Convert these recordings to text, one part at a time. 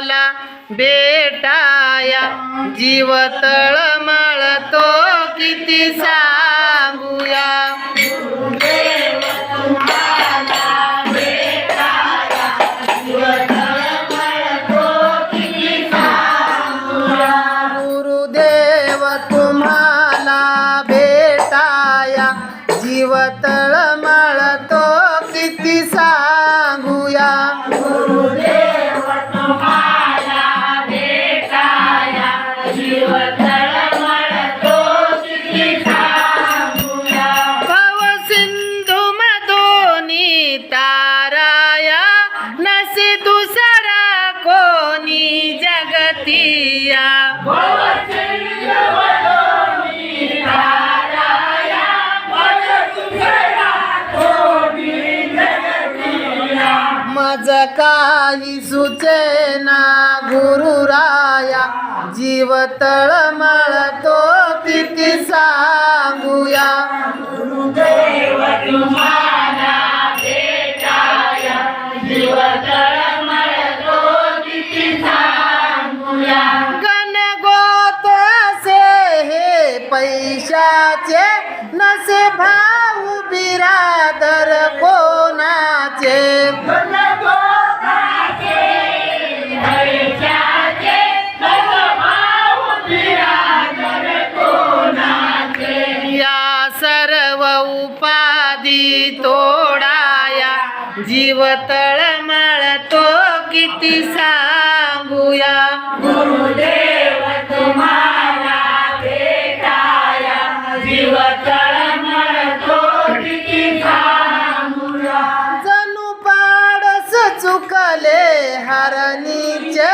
तुम्हाला बेटाया जीव तळमळतो किती सा काही सुचेना गुरुराया जीव तळमळतो किती सांगूया. गणगोत हे पैशाचे नसे भाऊ बिरादर कोणाचे? तोडाया जीव तळमळतो किती सांगूया. जणू पाडस चुकले हरणीचे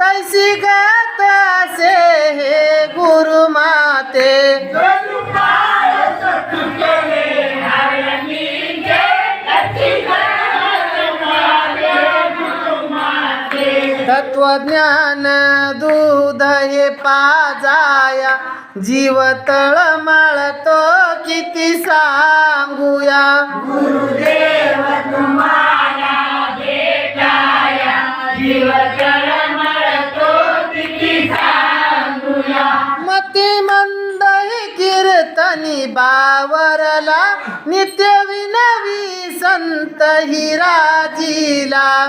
तैसी गत असे हे गुरुमाते. तत्वज्ञान दूध हे पाजाया. जीव तळमळतो किती सांगूया. मती मंद कीर्तनी बावरला नित्य विनवी संत हिराजीला.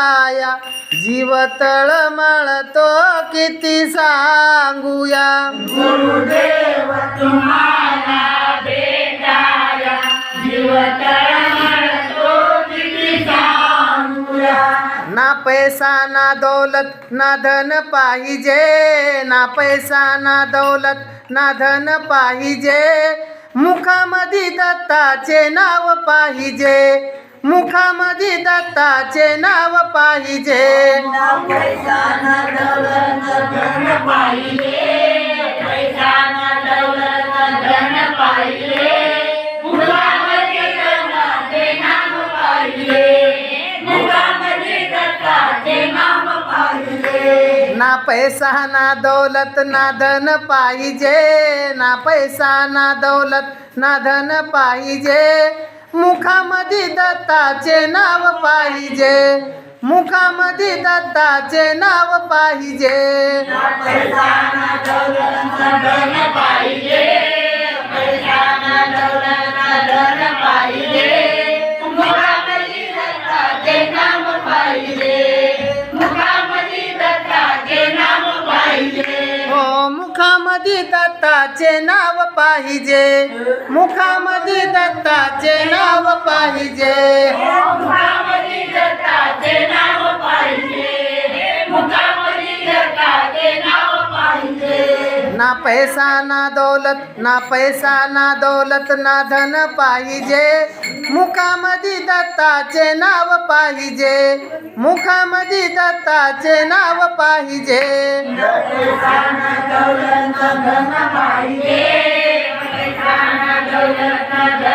भेटाया. जीव तळमळतो किती सांगूया. ना पैसा ना दौलत ना धन पाहिजे. ना पैसा ना दौलत ना धन पाहिजे. मुखामध्ये दत्ताचे नाव पाहिजे. मुखामध्ये दत्ताचे नाव पाहिजे. ना पैसा ना दौलत ना धन पाहिजे. ना पैसा ना दौलत ना धन पाहिजे. मुखामध्ये दत्ताचे नाव पाहिजे. मुखामध्ये दत्ताचे नाव पाहिजे. हो मुखामध्ये दत्ताचे नाव पाहिजे. मुखामध्ये दत्ताचे नाव पाहिजे. ना पैसा ना दौलत ना पैसा ना दौलत ना धन पाहिजे. मुखामध्ये दत्ताचे नाव पाहिजे. मुखामध्ये दत्ताचे नाव पाहिजे. पाहिजे.